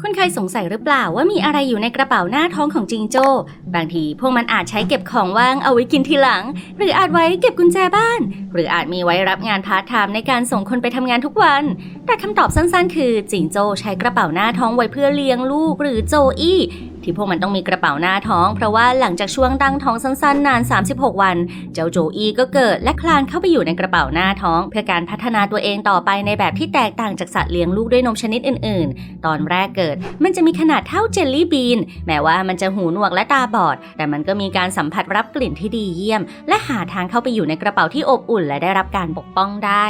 คุณเคยสงสัยหรือเปล่าว่ามีอะไรอยู่ในกระเป๋าหน้าท้องของจิงโจ้ บางทีพวกมันอาจใช้เก็บของว่างเอาไว้กินทีหลัง หรืออาจไว้เก็บกุญแจบ้าน หรืออาจมีไว้รับงานพาร์ทไทม์ในการส่งคนไปทำงานทุกวัน แต่คำตอบสั้นๆ คือจิงโจ้ใช้กระเป๋าหน้าท้องไว้เพื่อเลี้ยงลูกหรือโจอี้ ที่พวกมันต้องมีกระเป๋าหน้าท้อง เพราะว่าหลังจากช่วงตั้งท้องสั้นๆ นาน 36 วัน เจ้าโจอีก็เกิดและคลานเข้าไปอยู่ในกระเป๋าหน้าท้อง เพื่อการพัฒนาตัวเองต่อไปในแบบที่แตกต่างจากสัตว์เลี้ยงลูกด้วยนมชนิดอื่น ๆ ตอนแรกเกิด มันจะมีขนาดเท่าเจลลี่บีน แม้ว่ามันจะหูหนวกและตาบอด แต่มันก็มีการสัมผัสรับกลิ่นที่ดีเยี่ยม และหาทางเข้าไปอยู่ในกระเป๋าที่อบอุ่น และได้รับการปกป้องได้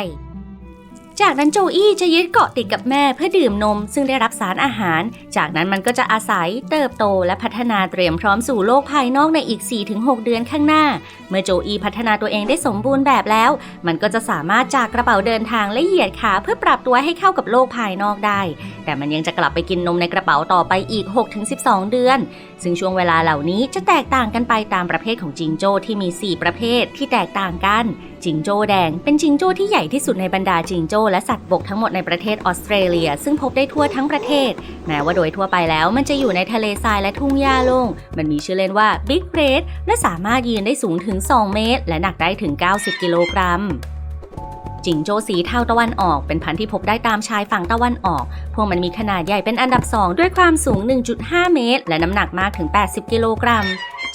จากนั้นโจอี้จะยึดเกาะติดกับแม่เพื่อดื่มนม ซึ่งได้รับสารอาหาร จากนั้นมันก็จะอาศัยเติบโตและพัฒนาเตรียมพร้อมสู่โลกภายนอกในอีก 4-6 เดือนข้างหน้า เมื่อโจอี้พัฒนาตัวเองได้สมบูรณ์แบบแล้ว มันก็จะสามารถจากกระเป๋าเดินทางและเหยียดขาเพื่อปรับตัวให้เข้ากับโลกภายนอกได้ แต่มันยังจะกลับไปกินนมในกระเป๋าต่อไปอีก 6-12 เดือน ซึ่งช่วงเวลาเหล่านี้จะแตกต่างกันไปตามประเภทของจิงโจ้ที่มี 4 ประเภทที่แตกต่างกัน จิงโจ้แดง เป็นจิงโจ้ที่ใหญ่ที่สุดในบรรดาจิงโจ้และสัตว์บกทั้งหมดในประเทศออสเตรเลีย ซึ่งพบได้ทั่วทั้งประเทศ แม้ว่าโดยทั่วไปแล้วมันจะอยู่ในทะเลทรายและทุ่งหญ้าโล่ง มันมีชื่อเล่นว่า Big Red และสามารถยืนได้สูงถึง 2 เมตร และหนักได้ถึง 90 กิโลกรัมจิงโจ้สีเทาตะวันออกเป็นพันธุ์ที่พบได้ตามชายฝั่งตะวันออก พวกมันมีขนาดใหญ่เป็นอันดับ 2 ด้วยความสูง 1.5 เมตร และน้ำหนักมากถึง 80 กิโลกรัม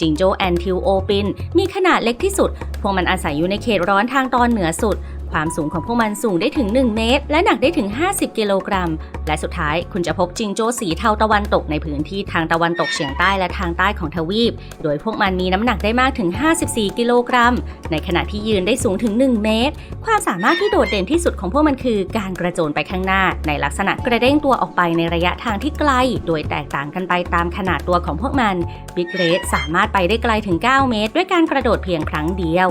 จิงโจ้แอนทิลโอปิน มีขนาดเล็กที่สุด พวกมันอาศัยอยู่ในเขตร้อนทางตอนเหนือสุด ความสูงของพวกมันสูงได้ถึง 1 เมตร และหนักได้ถึง 50 กิโลกรัม และสุดท้ายคุณจะพบจิงโจ้สีเทาตะวันตกในพื้นที่ทางตะวันตกเฉียงใต้และทางใต้ของทวีป โดยพวกมันมีน้ำหนักได้มากถึง 54 กิโลกรัม ในขณะที่ยืนได้สูงถึง 1 เมตร ความสามารถที่โดดเด่นที่สุดของพวกมันคือ การกระโจนไปข้างหน้า ในลักษณะกระเด้งตัวออกไปในระยะทางที่ไกล โดยแตกต่างกันไปตามขนาดตัวของพวกมัน Big Red สามารถไปได้ไกลถึง 9 เมตร ด้วยการกระโดดเพียงครั้งเดียว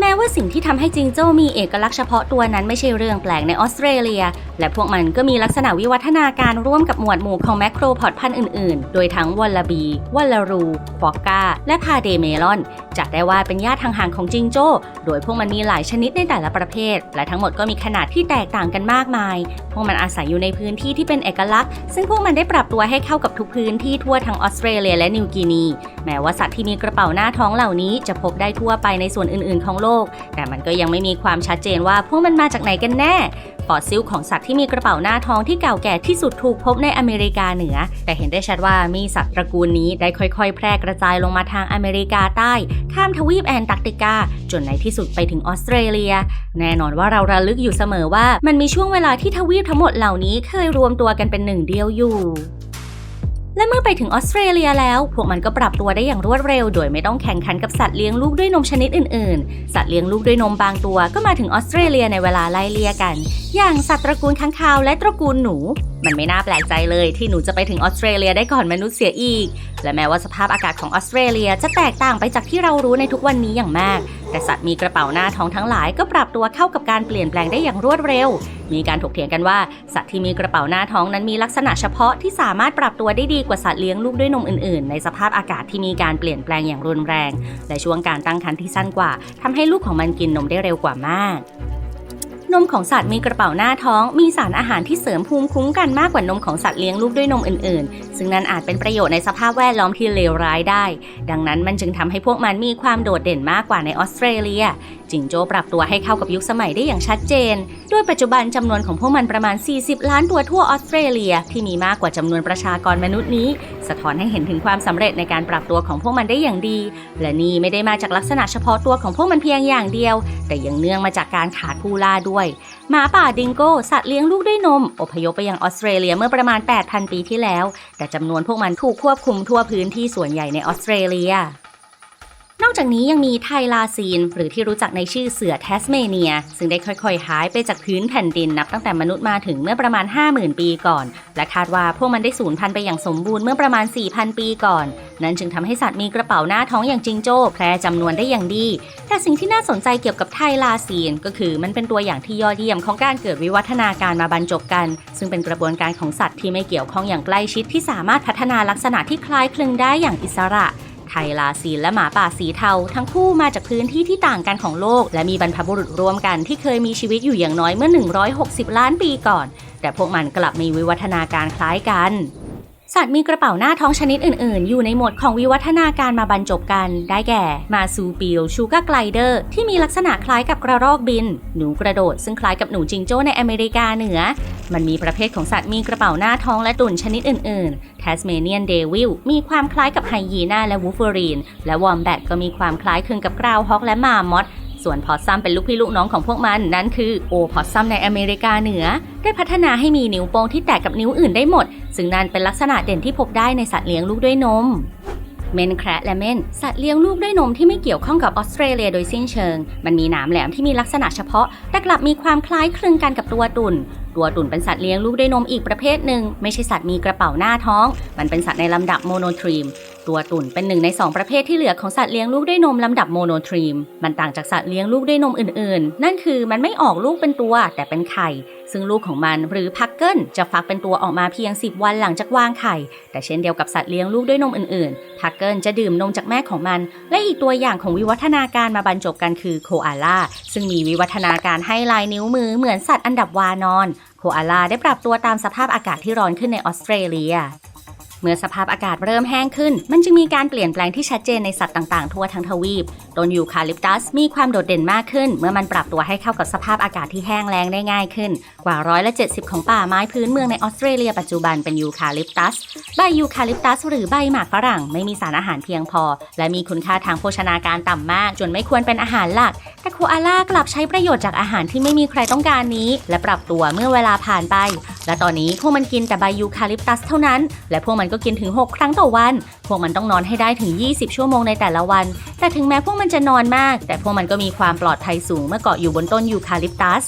แม้ว่าสิ่งที่ทำให้จิงโจ้มีเอกลักษณ์เฉพาะตัวนั้นไม่ใช่เรื่องแปลกในออสเตรเลีย และพวกมันก็มีลักษณะวิวัฒนาการร่วมกับหมวดหมู่ของแมคโครพอดพันธุ์อื่นๆ โดยทั้งวัลลาบีวัลลารูควอกกาและพาเดเมลอน จัดได้ว่าเป็นญาติห่างๆของจิงโจ้ โดยพวกมันมีหลายชนิดในแต่ละประเภท และทั้งหมดก็มีขนาดที่แตกต่างกันมากมาย พวกมันอาศัยอยู่ในพื้นที่ที่เป็นเอกลักษณ์ ซึ่งพวกมันได้ปรับตัวให้เข้ากับทุกพื้นที่ทั่วทั้งออสเตรเลียและนิวกินี แม้ว่าสัตว์ที่มีกระเป๋าหน้าท้องเหล่านี้จะพบได้ทั่วไปในส่วนอื่นๆของโลก แต่มันก็ยังไม่มีความชัดเจนว่าพวกมันมาจากไหนกันแน่ฟอสซิลของสัตว์ที่มีกระเป๋าหน้าท้องที่เก่าแก่ที่สุดถูกพบในอเมริกาเหนือ แต่เห็นได้ชัดว่ามีสัตว์ตระกูลนี้ได้ค่อยๆ แพร่กระจายลงมาทางอเมริกาใต้ ข้ามทวีปแอนตาร์กติกา จนในที่สุดไปถึงออสเตรเลีย แน่นอนว่าเราระลึกอยู่เสมอว่ามันมีช่วงเวลาที่ทวีปทั้งหมดเหล่านี้เคยรวมตัวกันเป็นหนึ่งเดียวอยู่ และเมื่อไปถึงออสเตรเลียแล้ว พวกมันก็ปรับตัวได้อย่างรวดเร็ว โดยไม่ต้องแข่งขันกับสัตว์เลี้ยงลูกด้วยนมชนิดอื่นๆ สัตว์เลี้ยงลูกด้วยนมบางตัวก็มาถึงออสเตรเลียในเวลาไล่เลี่ยกัน อย่างสัตว์ตระกูลค้างคาวและตระกูลหนู มันไม่น่าแปลกใจเลยที่หนูจะไปถึงออสเตรเลียได้ก่อนมนุษย์เสียอีก และแม้ว่าสภาพอากาศของออสเตรเลียจะแตกต่างไปจากที่เรารู้ในทุกวันนี้อย่างมาก แต่สัตว์มีกระเป๋าหน้าท้องทั้งหลายก็ปรับตัวเข้ากับการเปลี่ยนแปลงได้อย่างรวดเร็ว มีการถกเถียงกันว่าสัตว์ที่มีกระเป๋าหน้าท้องนั้นมีลักษณะเฉพาะที่สามารถปรับตัวได้ดีกว่าสัตว์เลี้ยงลูกด้วยนมอื่นๆ ในสภาพอากาศที่มีการเปลี่ยนแปลงอย่างรุนแรง และช่วงการตั้งครรภ์ที่สั้นกว่าทำให้ลูกของมันกินนมได้เร็วกว่ามาก นมของสัตว์มีกระเป๋าหน้าท้อง มีสารอาหารที่เสริมภูมิคุ้มกันมากกว่านมของสัตว์เลี้ยงลูกด้วยนมอื่นๆ ซึ่งนั่นอาจเป็นประโยชน์ในสภาพแวดล้อมที่เลวร้ายได้ ดังนั้นมันจึงทำให้พวกมันมีความโดดเด่นมากกว่าในออสเตรเลีย จิงโจ้ปรับตัวให้เข้ากับยุคสมัยได้อย่างชัดเจนโดยปัจจุบันจำนวนของพวกมันประมาณ 40 ล้านตัวทั่วออสเตรเลีย ที่มีมากกว่าจำนวนประชากรมนุษย์นี้ สะท้อนให้เห็นถึงความสำเร็จในการปรับตัวของพวกมันได้อย่างดี และนี่ไม่ได้มาจากลักษณะเฉพาะตัวของพวกมันเพียงอย่างเดียว แต่ยังเนื่องมาจากการขาดผู้ล่าด้วยหมาป่าดิงโก้ สัตว์เลี้ยงลูกด้วยนม อพยพไปยังออสเตรเลียเมื่อประมาณ 8,000 ปีที่แล้ว แต่จำนวนพวกมันถูกควบคุมทั่วพื้นที่ส่วนใหญ่ในออสเตรเลีย อกจากนี้ยังมีไทลาซีน หรือที่รู้จักในชื่อเสือแทสเมเนีย ซึ่งได้ค่อยๆ หายไปจากพื้นแผ่นดินนับตั้งแต่มนุษย์มาถึงเมื่อประมาณ 50,000 ปีก่อน และคาดว่าพวกมันได้สูญพันธุ์ไปอย่างสมบูรณ์เมื่อประมาณ 4,000 ปีก่อน นั่นจึงทำให้สัตว์มีกระเป๋าหน้าท้องอย่างจิงโจ้แพร่จำนวนได้อย่างดี แต่สิ่งที่น่าสนใจเกี่ยวกับไทลาซีน ก็คือมันเป็นตัวอย่างที่ยอดเยี่ยมของการเกิดวิวัฒนาการมาบรรจบกัน ซึ่งเป็นกระบวนการของสัตว์ที่ไม่เกี่ยวข้องอย่างใกล้ชิดที่สามารถพัฒนาลักษณะที่คล้ายคลึงได้อย่างอิสระ ไทลาซีนและหมาป่าสีเทา ทั้งคู่มาจากพื้นที่ที่ต่างกันของโลก และมีบรรพบุรุษร่วมกันที่เคยมีชีวิตอยู่อย่างน้อยเมื่อ 160 ล้านปีก่อน แต่พวกมันกลับมีวิวัฒนาการคล้ายกัน สัตว์มีกระเป๋าหน้าท้องชนิดอื่น ๆ อยู่ในหมวดของวิวัฒนาการมาบรรจบกัน ได้แก่ มาซูปิลชูกาไกลเดอร์ที่มีลักษณะคล้ายกับกระรอกบิน หนูกระโดด ซึ่งคล้ายกับหนูจิงโจ้ในอเมริกาเหนือ มันมีประเภทของสัตว์มีกระเป๋าหน้าท้องและตุ่นชนิดอื่น ๆ แทสเมเนียนเดวิลมีความคล้ายกับไฮยีน่าและวูฟเฟอรีน และวอมแบทก็มีความคล้ายคลึงกับกราวฮอกและมามอส ส่วนพอซัมเป็นลูกพี่ลูกน้องของพวกมันนั่นคือโอพอซัมในอเมริกาเหนือ ได้พัฒนาให้มีนิ้วโป้งที่แตกกับนิ้วอื่นได้หมด ซึ่งนั่นเป็นลักษณะเด่นที่พบได้ในสัตว์เลี้ยงลูกด้วยนม เมนแคระและเมนสัตว์เลี้ยงลูกด้วยนมที่ไม่เกี่ยวข้องกับออสเตรเลียโดยสิ้นเชิง มันมีหนามแหลมที่มีลักษณะเฉพาะ แต่กลับมีความคล้ายคลึงกันกับตัวตุ่น ตัวตุ่นเป็นสัตว์เลี้ยงลูกด้วยนมอีกประเภทหนึ่งไม่ใช่สัตว์มีกระเป๋าหน้าท้อง มันเป็นสัตว์ในลำดับโมโนทรีม ตัวตุ่นเป็นหนึ่งใน2ประเภทที่เหลือของสัตว์เลี้ยงลูกด้วยนมลำดับโมโนทรีม มันต่างจากสัตว์เลี้ยงลูกด้วยนมอื่นๆ นั่นคือมันไม่ออกลูกเป็นตัวแต่เป็นไข่ ซึ่งลูกของมันหรือพักเกิลจะฟักเป็นตัวออกมาเพียง 10 วันหลังจากวางไข่ แต่เช่นเดียวกับสัตว์เลี้ยงลูกด้วยนมอื่นๆ พักเกิลจะดื่มนมจากแม่ของมัน และอีกตัวอย่างของวิวัฒนาการมาบรรจบกันคือโคอาล่าซึ่งมีวิวัฒนาการให้ลายนิ้วมือเหมือนสัตว์อันดับวานอน โคอาล่าได้ปรับตัวตามสภาพอากาศที่ร้อนขึ้นในออสเตรเลีย เมื่อสภาพอากาศเริ่มแห้งขึ้น มันจึงมีการเปลี่ยนแปลงที่ชัดเจนในสัตว์ต่างๆ ทั่วทั้งทวีป ต้นยูคาลิปตัสมีความโดดเด่นมากขึ้น เมื่อมันปรับตัวให้เข้ากับสภาพอากาศที่แห้งแล้งได้ง่ายขึ้น กว่าร้อยละ70 ของป่าไม้พื้นเมืองในออสเตรเลียปัจจุบันเป็นยูคาลิปตัส ใบยูคาลิปตัสหรือใบหมากฝรั่งไม่มีสารอาหารเพียงพอ และมีคุณค่าทางโภชนาการต่ำมาก จนไม่ควรเป็นอาหารหลัก แต่โคอาล่ากลับใช้ประโยชน์จากอาหารที่ไม่มีใครต้องการนี้ และปรับตัวเมื่อเวลาผ่านไป และตอนนี้พวกมันกินแต่ใบยูคาลิปตัสเท่านั้น และพวกมันก็กินถึง 6 ครั้งต่อวัน พวกมันต้องนอนให้ได้ถึง 20 ชั่วโมงในแต่ละวัน แต่ถึงแม้พวกมันจะนอนมาก แต่พวกมันก็มีความปลอดภัยสูงเมื่อเกาะอยู่บนต้นยูคาลิปตัส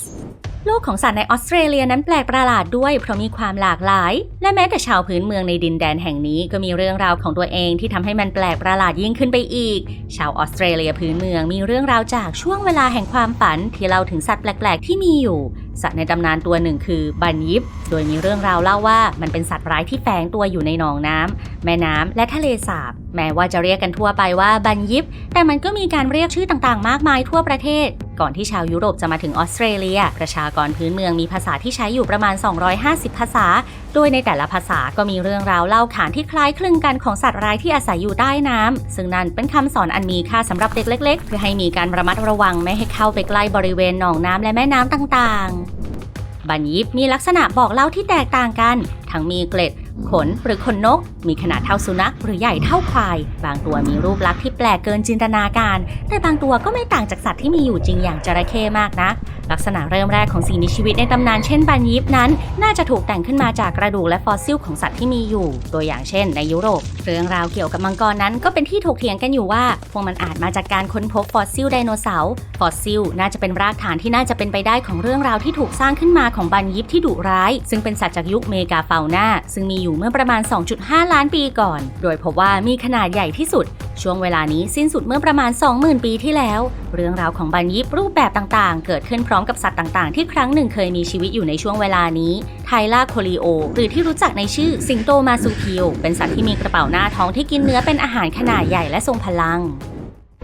โลกของสัตว์ในออสเตรเลียนั้นแปลกประหลาดด้วยเพราะมีความหลากหลาย และแม้แต่ชาวพื้นเมืองในดินแดนแห่งนี้ก็มีเรื่องราวของตัวเองที่ทำให้มันแปลกประหลาดยิ่งขึ้นไปอีก ชาวออสเตรเลียพื้นเมืองมีเรื่องราวจากช่วงเวลาแห่งความฝันที่เล่าถึงสัตว์แปลก ๆ ที่มีอยู่ สัตว์ในตำนานตัวหนึ่งคือบันยิบ โดยมีเรื่องราวเล่าว่ามันเป็นสัตว์ร้ายที่แฝงตัวอยู่ในหนองน้ำแม่น้ำและทะเลสาบ แม้ว่าจะเรียกกันทั่วไปว่าบันยิป แต่มันก็มีการเรียกชื่อต่างๆ มากมายทั่วประเทศ ก่อนที่ชาวยุโรปจะมาถึงออสเตรเลีย ประชากรพื้นเมืองมีภาษาที่ใช้อยู่ประมาณ 250 ภาษา โดยในแต่ละภาษาก็มีเรื่องราวเล่าขานที่คล้ายคลึงกันของสัตว์ร้ายที่อาศัยอยู่ใต้น้ำซึ่งนั่นเป็นคำสอนอันมีค่าสำหรับเด็กเล็ก ๆ เพื่อให้มีการระมัดระวังไม่ให้เข้าไปใกล้บริเวณหนองน้ำและแม่น้ำต่างๆ บันยิปมีลักษณะบอกเล่าที่แตกต่างกัน ทั้งมีเกล็ด ขนหรือขนนก มีขนาดเท่าสุนัขหรือใหญ่เท่าควาย บางตัวมีรูปลักษณ์ที่แปลกเกินจินตนาการ แต่บางตัวก็ไม่ต่างจากสัตว์ที่มีอยู่จริงอย่างจระเข้มากนะ ลักษณะเริ่มแรกของสิ่งมีชีวิตในตำนานเช่นบันยิปนั้น น่าจะถูกแต่งขึ้นมาจากกระดูกและฟอสซิลของสัตว์ที่มีอยู่ ตัวอย่างเช่น ในยุโรป เรื่องราวเกี่ยวกับมังกรนั้นก็เป็นที่ถกเถียงกันอยู่ว่า พวกมันอาจมาจากการค้นพบฟอสซิลไดโนเสาร์ ฟอสซิล น่าจะเป็นรากฐานที่น่าจะเป็นไปได้ของเรื่องราวที่ถูกสร้างขึ้นมาของบันยิปที่ดุร้าย ซึ่งเป็นสัตว์จากยุคเมกาฟานาซึ่งมีอยู่เมื่อประมาณ 2.5 ล้านปีก่อน โดยพบว่ามีขนาดใหญ่ที่สุด ช่วงเวลานี้สิ้นสุดเมื่อประมาณ 20,000 ปีที่แล้ว เรื่องราวของบันยิปรูปแบบต่างๆ เกิดขึ้นพร้อมกับสัตว์ต่างๆ ที่ครั้งหนึ่งเคยมีชีวิตอยู่ในช่วงเวลานี้ไทล่าโคลีโอ หรือที่รู้จักในชื่อสิงโตมาซูคิวเป็นสัตว์ที่มีกระเป๋าหน้าท้องที่กินเนื้อเป็นอาหารขนาดใหญ่และทรงพลัง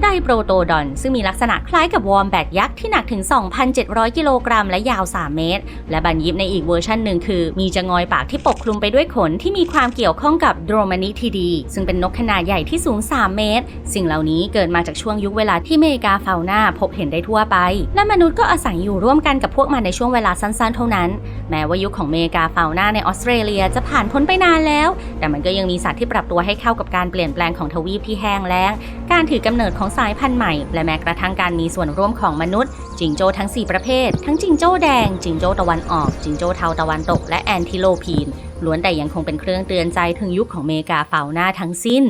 ไดโปรโตดอน ซึ่งมีลักษณะคล้ายกับวอร์มแบกยักษ์ที่หนักถึง 2,700 กิโลกรัมและยาว 3 เมตร และบันยิปในอีกเวอร์ชันหนึ่งคือ มีจะงอยปากที่ปกคลุมไปด้วยขนที่มีความเกี่ยวข้องกับโดรมานิทีดี ซึ่งเป็นนกขนาดใหญ่ที่สูง 3 เมตร สิ่งเหล่านี้เกิดมาจากช่วงยุคเวลาที่เมกาฟาวนาพบเห็นได้ทั่วไป และมนุษย์ก็อาศัยอยู่ร่วมกันกับพวกมันในช่วงเวลาสั้นๆ เท่านั้น แม้ว่ายุคของเมกาฟาวนาในออสเตรเลียจะผ่านพ้นไปนานแล้ว แต่มันก็ยังมีสัตว์ที่ปรับตัวให้เข้ากับการเปลี่ยนแปลงของทวีปที่แห้งแล้ง การถือกำเนิดของสายพันธุ์ใหม่ และแม้กระทั่งการมีส่วนร่วมของมนุษย์ จิงโจ้ทั้ง 4 ประเภท ทั้งจิงโจ้แดง จิงโจ้ตะวันออก จิงโจ้เทาตะวันตก และแอนทิโลพีนล้วนแต่ยังคงเป็นเครื่องเตือนใจถึงยุคของเมกาเฟาหน้าทั้งสิ้น